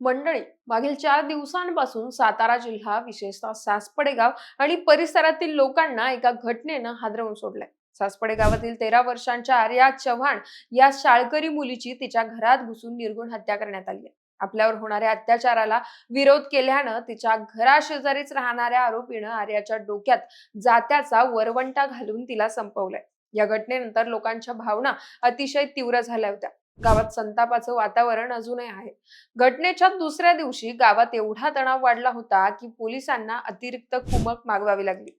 मंडळी मागील चार दिवसांपासून सातारा जिल्हा विशेषतः सासपडे गाव आणि परिसरातील लोकांना एका घटनेनं हादरवून सोडलंय. सासपडे गावातील तेरा वर्षांच्या आर्या चव्हाण या शाळकरी मुलीची तिच्या घरात घुसून निर्गुण हत्या करण्यात आली आहे. आपल्यावर होणाऱ्या अत्याचाराला विरोध केल्यानं तिच्या घराशेजारीच राहणाऱ्या आरोपीनं आर्याच्या डोक्यात जात्याचा वरवंटा घालून तिला संपवलाय. या घटनेनंतर लोकांच्या भावना अतिशय तीव्र झाल्या होत्या. गावात संतापाचं वातावरण अजूनही आहे. घटनेच्या दुसऱ्या दिवशी गावात एवढा तणाव वाढला होता की पोलिसांना अतिरिक्त कुमक मागवावी लागली.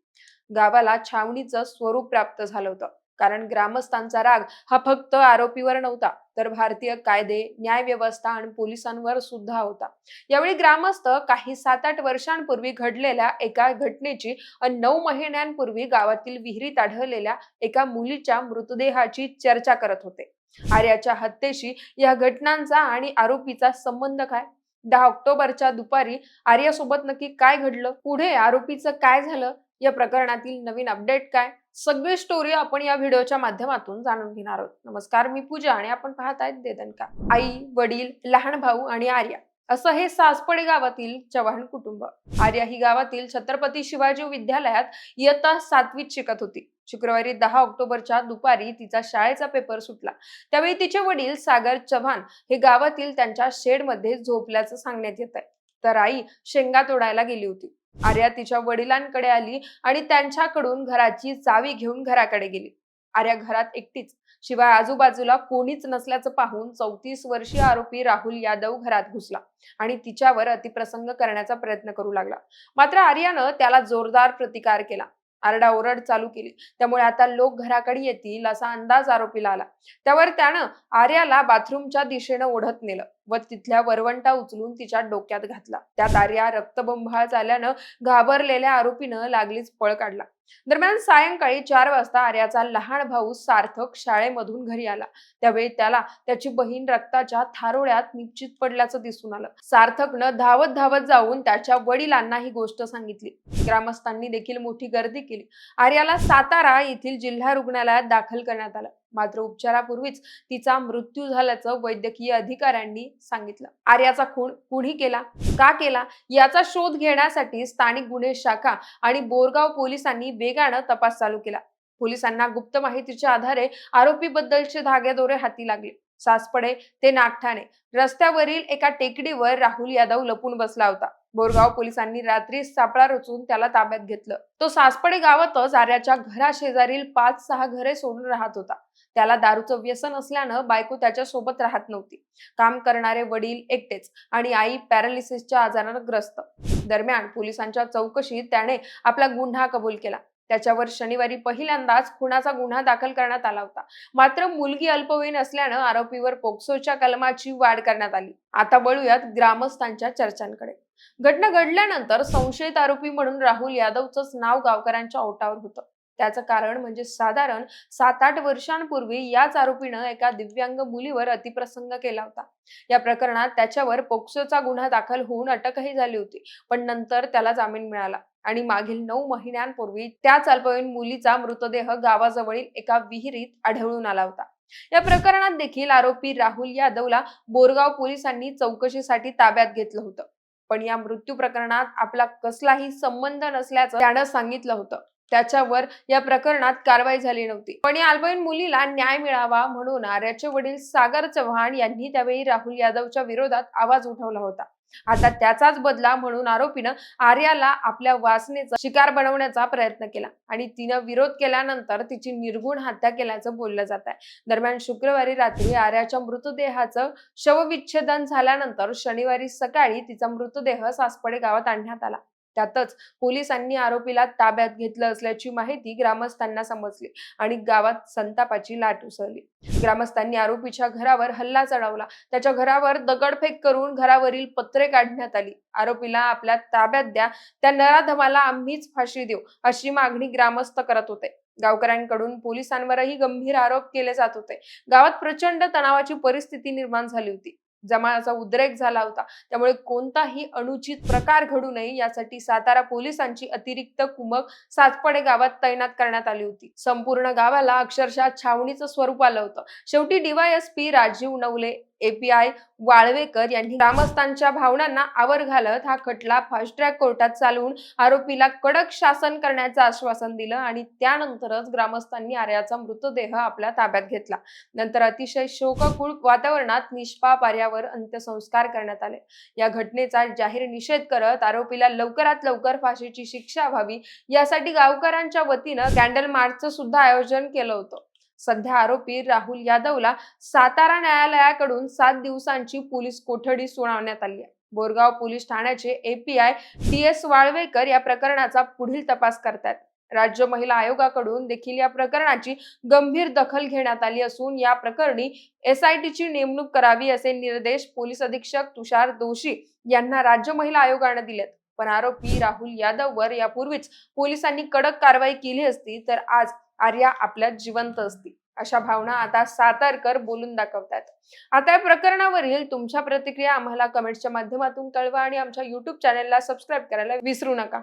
गावाला छावणीचं स्वरूप प्राप्त झालं होतं. कारण ग्रामस्थांचा राग हा फक्त आरोपीवर नव्हता तर भारतीय कायदे न्याय व्यवस्था आणि पोलिसांवर सुद्धा होता. यावेळी ग्रामस्थ काही सात आठ वर्षांपूर्वी घडलेल्या एका घटनेची नऊ महिन्यांपूर्वी गावातील विहिरीत आढळलेल्या एका मुलीच्या मृतदेहाची चर्चा करत होते. आर्याच्या हत्येशी या घटनांचा आणि आरोपीचा संबंध काय? दहा ऑक्टोबरच्या दुपारी आर्यासोबत नक्की काय घडलं? पुढे आरोपीचं काय झालं? या प्रकरणातील नवीन अपडेट काय? सगळी स्टोरी आपण या व्हिडिओच्या माध्यमातून जाणून घेणार आहोत. नमस्कार मी पूजा आणि आपण पाहत आहेत देदनका. आई वडील लहान भाऊ आणि आर्या. असं हे सासपडे गावातील चव्हाण कुटुंब. आर्या ही गावातील छत्रपती शिवाजी विद्यालयात इयत्ता सातवीत शिकत होती. शुक्रवारी दहा ऑक्टोबरच्या दुपारी तिचा शाळेचा पेपर सुटला. त्यावेळी तिचे वडील सागर चव्हाण हे गावातील त्यांच्या शेडमध्ये झोपल्याचं सांगण्यात येत आहे तर आई शेंगा तोडायला गेली होती. आर्या तिच्या वडिलांकडे आली आणि त्यांच्याकडून घराची चावी घेऊन घराकडे गेली. आर्या घरात एकटीच. शिवाय आजूबाजूला कोणीच नसल्याचं पाहून चौतीस वर्षीय आरोपी राहुल यादव घरात घुसला आणि तिच्यावर अतिप्रसंग करण्याचा प्रयत्न करू लागला. मात्र आर्यानं त्याला जोरदार प्रतिकार केला. आरडाओरड चालू केली. त्यामुळे आता लोक घराकडे येतील असा अंदाज आरोपीला आला. त्यावर त्यानं आर्याला बाथरूमच्या दिशेनं ओढत नेलं. व तिथल्या वरवंटा उचलून तिच्या डोक्यात घातला. त्या आर्या रक्तबंभाळ झाल्यानं घाबरलेल्या आरोपीनं लागलीच पळ काढला. दरम्यान सायंकाळी चार वाजता आर्याचा लहान भाऊ सार्थक शाळेमधून घरी आला. त्यावेळी त्याला त्याची बहीण रक्ताच्या थारोळ्यात निश्चित पडल्याचं दिसून आलं. सार्थकनं धावत धावत जाऊन त्याच्या वडिलांना ही गोष्ट सांगितली. ग्रामस्थांनी देखील मोठी गर्दी केली. आर्याला सातारा येथील जिल्हा रुग्णालयात दाखल करण्यात आलं. मात्र उपचारापूर्वीच तिचा मृत्यू झाल्याचं वैद्यकीय अधिकाऱ्यांनी सांगितलं. आर्याचा खून कुणी केला? का केला? याचा शोध घेण्यासाठी स्थानिक गुन्हे शाखा आणि बोरगाव पोलिसांनी वेगानं तपास चालू केला. पोलिसांना गुप्त माहितीच्या आधारे आरोपीबद्दलचे धागेदोरे हाती लागले. सासपडे ते नागठाणे. रस्त्यावरील एका टेकडीवर राहुल यादव लपून बसला होता. बोरगाव पोलिसांनी रात्री सापळा रचून त्याला ताब्यात घेतलं. तो सासपडे गावातच आर्याच्या घराशेजारील पाच सहा घरे सोडून राहत होता. त्याला दारूचं व्यसन असल्यानं बायको त्याच्या सोबत राहत नव्हती. काम करणारे वडील एकटेच आणि आई पॅरालिसिसच्या आजारानं ग्रस्त. दरम्यान पोलिसांच्या चौकशीत त्याने आपला गुन्हा कबूल केला. त्याच्यावर शनिवारी पहिल्यांदाच खुनाचा गुन्हा दाखल करण्यात आला होता. मात्र मुलगी अल्पवयीन असल्यानं आरोपीवर पोक्सोच्या कलमाची वाढ करण्यात आली. आता वळूयात ग्रामस्थांच्या चर्चांकडे. घटना घडल्यानंतर संशयित आरोपी म्हणून राहुल यादवचंच नाव गावकऱ्यांच्या ओटावर होतं. त्याचं कारण म्हणजे साधारण सात आठ वर्षांपूर्वी याच आरोपीनं एका दिव्यांग मुलीवर अतिप्रसंग केला होता. या प्रकरणात त्याच्यावर पोक्सोचा गुन्हा दाखल होऊन अटकही झाली होती पण नंतर त्याला जामीन मिळाला आणि मागील नऊ महिन्यांपूर्वी त्याच अल्पवयीन मुलीचा मृतदेह गावाजवळील एका विहिरीत आढळून आला होता. या प्रकरणात देखील आरोपी राहुल यादवला बोरगाव पोलिसांनी चौकशीसाठी ताब्यात घेतलं होतं. पण या मृत्यू प्रकरणात आपला कसलाही संबंध नसल्याचं त्यानं सांगितलं होतं. त्याच्यावर या प्रकरणात कारवाई झाली नव्हती. पण या अल्पवयीन मुलीला न्याय मिळावा म्हणून आर्याचे वडील सागर चव्हाण यांनी त्यावेळी राहुल यादवच्या विरोधात आवाज उठवला होता. आता त्याचाच बदला म्हणून आरोपीनं आर्याला आपल्या वासनेचा शिकार बनवण्याचा प्रयत्न केला आणि तिनं विरोध केल्यानंतर तिची निर्गुण हत्या केल्याचं बोललं जात आहे. दरम्यान शुक्रवारी रात्री आर्याच्या मृतदेहाचं शवविच्छेदन झाल्यानंतर शनिवारी सकाळी तिचा मृतदेह सासपडे गावात आणण्यात आला. त्यातच पोलिसांनी आरोपीला ताब्यात घेतलं असल्याची माहिती ग्रामस्थांना समजली आणि गावात संतापाची लाट उसळली. ग्रामस्थांनी आरोपीच्या घरावर हल्ला चढवला. त्याच्या घरावर दगडफेक करून घरावरील पत्रे काढण्यात आली. आरोपीला आपल्या ताब्यात द्या. त्या नराधमाला आम्हीच फाशी देऊ अशी मागणी ग्रामस्थ करत होते. गावकऱ्यांकडून पोलिसांवरही गंभीर आरोप केले जात होते. गावात प्रचंड तणावाची परिस्थिती निर्माण झाली होती. जमाचा उद्रेक झाला होता. त्यामुळे कोणताही अनुचित प्रकार घडू नये यासाठी सातारा पोलिसांची अतिरिक्त कुमक सातपडे गावात तैनात करण्यात आली होती. संपूर्ण गावाला अक्षरशः छावणीचं स्वरूप आलं होतं. शेवटी डीवायएसपी राजीव नवले एपीआय वाळवेकर यांनी ग्रामस्थांच्या भावनांना आवर घालत हा खटला फास्ट ट्रॅक कोर्टात चालवून आरोपीला कडक शासन करण्याचं आश्वासन दिलं आणि त्यानंतरच ग्रामस्थांनी आर्याचा मृतदेह आपल्या ताब्यात घेतला. नंतर अतिशय शोककुळ वातावरणात निष्पाप आर्यावर अंत्यसंस्कार करण्यात आले. या घटनेचा जाहीर निषेध करत आरोपीला लवकरात लवकर फाशीची शिक्षा व्हावी यासाठी गावकऱ्यांच्या वतीनं कॅन्डल मार्चचं सुद्धा आयोजन केलं होतं. सध्या आरोपी राहुल यादवला सातारा न्यायालयाकडून सात दिवसांची पोलीस कोठडी सुनावण्यात आली आहे. बोरगाव पोलीस ठाण्याचे एपीआय टी एस वाळवेकर या प्रकरणाचा पुढील तपास करतात राज्य महिला आयोगाकडून देखील या प्रकरणाची गंभीर दखल घेण्यात आली असून या प्रकरणी एसआयटीची नेमणूक करावी असे निर्देश पोलीस अधीक्षक तुषार दोशी यांना राज्य महिला आयोगाने दिलेत. पण आरोपी राहुल यादववर यापूर्वीच पोलिसांनी कडक कारवाई केली असती तर आज आर्या आपल्यात जिवंत असतील. अशा भावना आता सातारकर बोलून दाखवतात. आता या प्रकरणावरील तुमच्या प्रतिक्रिया आम्हाला कमेंट्सच्या माध्यमातून कळवा आणि आमच्या युट्यूब चॅनेलला सबस्क्राईब करायला विसरू नका.